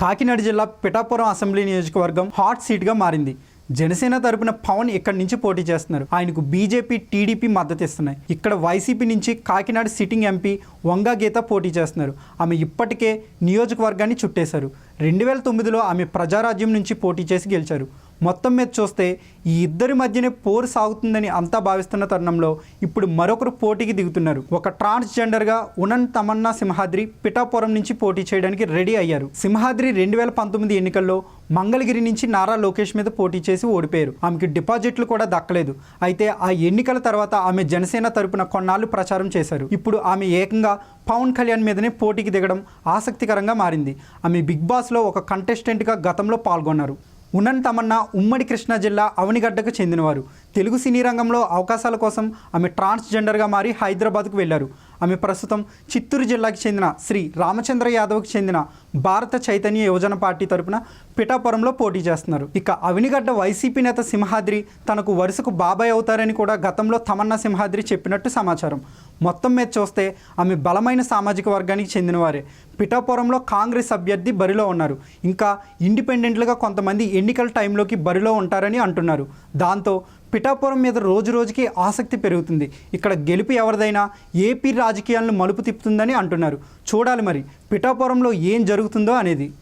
కాకినాడ జిల్లా పిఠాపురం అసెంబ్లీ నియోజకవర్గం హాట్ సీట్గా మారింది. జనసేన తరపున పవన్ ఇక్కడి నుంచి పోటీ చేస్తున్నారు. ఆయనకు బీజేపీ టీడీపీ మద్దతు ఇస్తున్నాయి. ఇక్కడ వైసీపీ నుంచి కాకినాడ సిట్టింగ్ ఎంపీ వంగా గీత పోటీ చేస్తున్నారు. ఆమె ఇప్పటికే నియోజకవర్గాన్ని చుట్టేశారు. రెండు వేల తొమ్మిదిలో ఆమె ప్రజారాజ్యం నుంచి పోటీ చేసి గెలిచారు. మొత్తం మీద చూస్తే ఈ ఇద్దరి మధ్యనే పోరు సాగుతుందని అంతా భావిస్తున్న తరుణంలో ఇప్పుడు మరొకరు పోటీకి దిగుతున్నారు. ఒక ట్రాన్స్జెండర్గా ఉనన్ తమన్నా సింహాద్రి పిఠాపురం నుంచి పోటీ చేయడానికి రెడీ అయ్యారు. సింహాద్రి రెండు వేల పంతొమ్మిది ఎన్నికల్లో మంగళగిరి నుంచి నారా లోకేష్ మీద పోటీ చేసి ఓడిపోయారు. ఆమెకి డిపాజిట్లు కూడా దక్కలేదు. అయితే ఆ ఎన్నికల తర్వాత ఆమె జనసేన తరపున కొన్నాళ్ళు ప్రచారం చేశారు. ఇప్పుడు ఆమె ఏకంగా పవన్ కళ్యాణ్ మీదనే పోటీకి దిగడం ఆసక్తికరంగా మారింది. ఆమె బిగ్ బాస్లో ఒక కంటెస్టెంట్గా గతంలో పాల్గొన్నారు. ఉన్నన్ తమన్నా ఉమ్మడి కృష్ణా జిల్లా అవనిగడ్డకు చెందినవారు. తెలుగు సినీ రంగంలో అవకాశాల కోసం ఆమె ట్రాన్స్జెండర్గా మారి హైదరాబాద్కు వెళ్ళారు ఆమె ప్రస్తుతం చిత్తూరు జిల్లాకు చెందిన శ్రీ రామచంద్ర యాదవ్కు చెందిన భారత చైతన్య యువజన పార్టీ తరపున పిఠాపురంలో పోటీ చేస్తున్నారు. ఇక అవినిగడ్డ వైసీపీ నేత సింహాద్రి తనకు వరుసకు బాబాయ్ అవుతారని కూడా గతంలో తమన్నా సింహాద్రి చెప్పినట్టు సమాచారం. మొత్తం మీద చూస్తే ఆమె బలమైన సామాజిక వర్గానికి చెందినవారే. పిఠాపురంలో కాంగ్రెస్ అభ్యర్థి బరిలో ఉన్నారు. ఇంకా ఇండిపెండెంట్లుగా కొంతమంది ఎన్నికల టైంలోకి బరిలో ఉంటారని అంటున్నారు. దాంతో పిఠాపురం మీద రోజు రోజుకి ఆసక్తి పెరుగుతుంది. ఇక్కడ గెలుపు ఎవరిదైనా ఏపీ రాజకీయాలను మలుపు తిప్పుతుందని అంటున్నారు. చూడాలి మరి పిఠాపురంలో ఏం జరుగుతుందో అనేది.